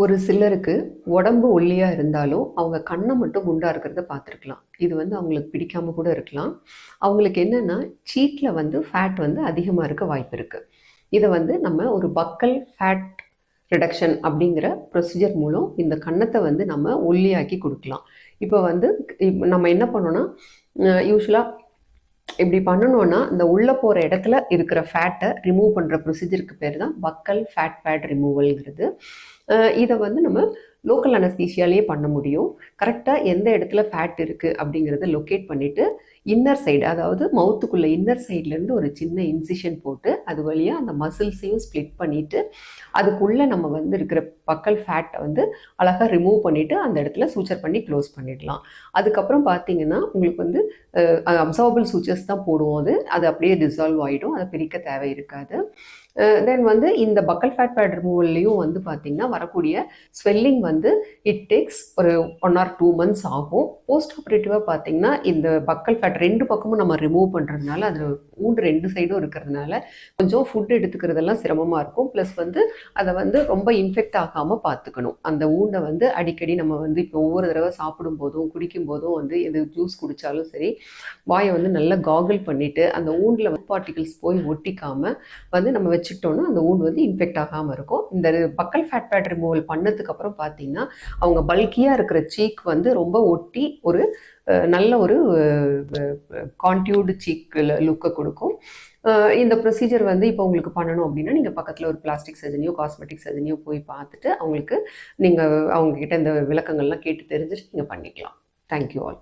ஒரு சிலருக்கு உடம்பு ஒல்லியாக இருந்தாலும் அவங்க கண்ணை மட்டும் குண்டாக இருக்கிறத பார்த்துருக்கலாம். இது வந்து அவங்களுக்கு பிடிக்காம கூட இருக்கலாம். அவங்களுக்கு என்னென்னா சீட்டில் வந்து ஃபேட் வந்து அதிகமாக இருக்க வாய்ப்பு இருக்குது இதை வந்து நம்ம ஒரு பக்கல் ஃபேட் ரிடக்ஷன் அப்படிங்கிற ப்ரொசீஜர் மூலம் இந்த கன்னத்தை வந்து நம்ம ஒல்லியாக்கி கொடுக்கலாம். இப்போ வந்து நம்ம என்ன பண்ணோன்னா யூஸ்வலாக இப்படி பண்ணணும்னா இந்த உள்ளே போகிற இடத்துல இருக்கிற ஃபேட்டை ரிமூவ் பண்ணுற ப்ரொசீஜருக்கு பேர் தான் பக்கல் ஃபேட் பேட் ரிமூவல்ங்கிறது இதை வந்து நம்ம லோக்கல் அனஸ்தீஷியாலேயே பண்ண முடியும். கரெக்டாக எந்த இடத்துல ஃபேட் இருக்குது அப்படிங்கிறத லொக்கேட் பண்ணிவிட்டு இன்னர் சைடு அதாவது மவுத்துக்குள்ளே இன்னர் சைட்லேருந்து ஒரு சின்ன இன்சிஷன் போட்டு அது வழியாக அந்த மசில்ஸையும் ஸ்ப்ளிட் பண்ணிவிட்டு அதுக்குள்ளே நம்ம வந்து இருக்கிற பக்கல் ஃபேட்டை வந்து அழகாக ரிமூவ் பண்ணிவிட்டு அந்த இடத்துல சூச்சர் பண்ணி க்ளோஸ் பண்ணிடலாம். அதுக்கப்புறம் பார்த்தீங்கன்னா உங்களுக்கு வந்து அப்சர்வபிள் சூச்சர்ஸ் தான் போடுவோம் அது. அது அப்படியே டிசால்வ் ஆகிடும் அதை பிரிக்க தேவை இருக்காது. தென் வந்து இந்த பக்கல் ஃபேட் பேட் ரிமூவல்லையும் வந்து பார்த்திங்கன்னா வரக்கூடிய ஸ்வெல்லிங் வந்து இட் டேக்ஸ் ஒரு ஒன் ஆர் டூ மந்த்ஸ் ஆகும். போஸ்ட் ஆப்ரேட்டிவாக பார்த்தீங்கன்னா இந்த பக்கல் ஃபேட் ரெண்டு பக்கமும் நம்ம ரிமூவ் பண்ணுறதுனால அது ஊண்டு ரெண்டு சைடும் இருக்கிறதுனால கொஞ்சம் ஃபுட் எடுத்துக்கிறதெல்லாம் சிரமமாக இருக்கும். ப்ளஸ் வந்து அதை வந்து ரொம்ப இன்ஃபெக்ட் ஆகாமல் பார்த்துக்கணும் அந்த ஊண்டை வந்து அடிக்கடி நம்ம வந்து இப்போ ஒவ்வொரு தடவை சாப்பிடும் போதும் குடிக்கும் போதும் வந்து எது ஜூஸ் குடித்தாலும் சரி வாயை வந்து நல்லா காகிள் பண்ணிவிட்டு அந்த ஊண்டில் பார்ட்டிகிள்ஸ் போய் ஒட்டிக்காமல் வந்து நம்ம வச்சுக்கிட்டோன்னா அந்த ஊண்டு வந்து இன்ஃபெக்ட் ஆகாமல் இருக்கும். இந்த பக்கல் ஃபேட் பேட் ரிமூவல் பண்ணதுக்கப்புறம் பார்த்தீங்கன்னா அவங்க பல்கியாக இருக்கிற சீக் வந்து ரொம்ப ஒட்டி ஒரு நல்ல ஒரு கான்டியூடு சீக்கில் லுக்கை கொடுக்கும். இந்த ப்ரொசீஜர் வந்து இப்போ உங்களுக்கு பண்ணணும் அப்படின்னா நீங்கள் பக்கத்தில் ஒரு பிளாஸ்டிக் சர்ஜனியோ காஸ்மெட்டிக் சர்ஜனியோ போய் பார்த்துட்டு அவங்களுக்கு நீங்கள் அவங்கக்கிட்ட இந்த விளக்கங்கள்லாம் கேட்டு தெரிஞ்சுட்டு நீங்கள் பண்ணிக்கலாம். Thank you all